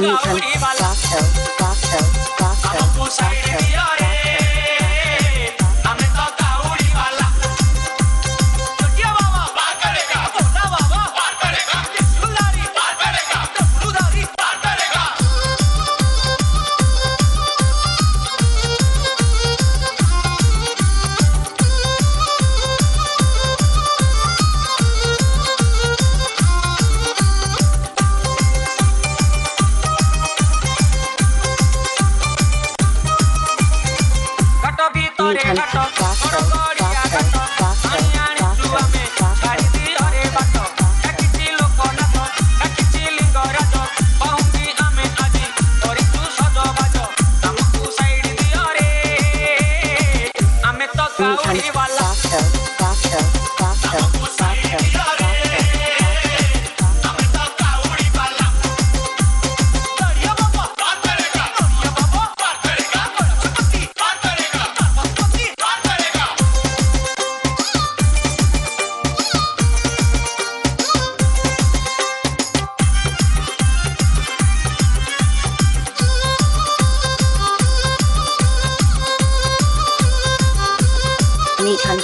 Boxo, Boxo, Boxo, Boxo, Boxo, Newton, Boston. এখানে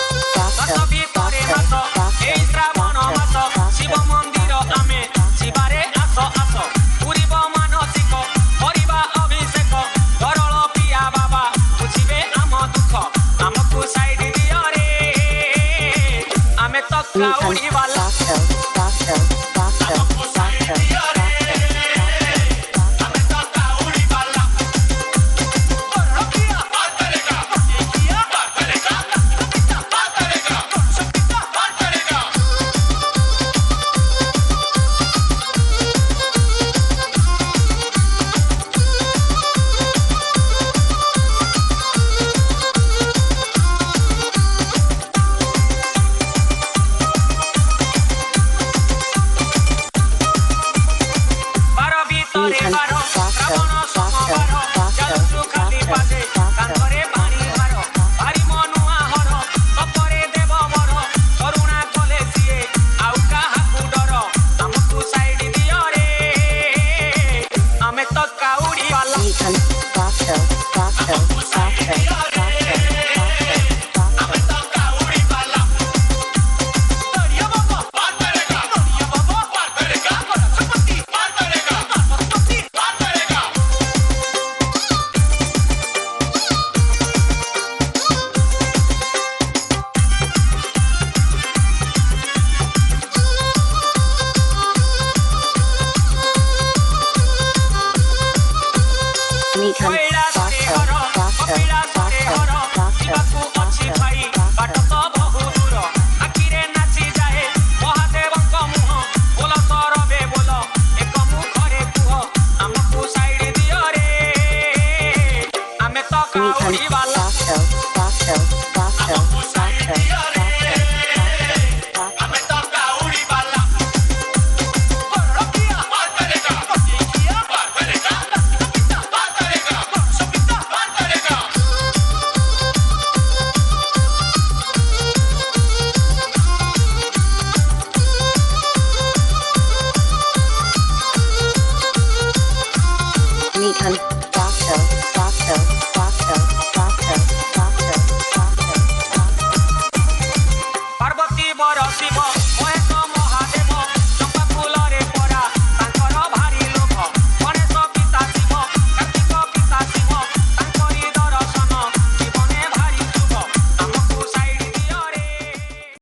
আমি তো কাউরি বালা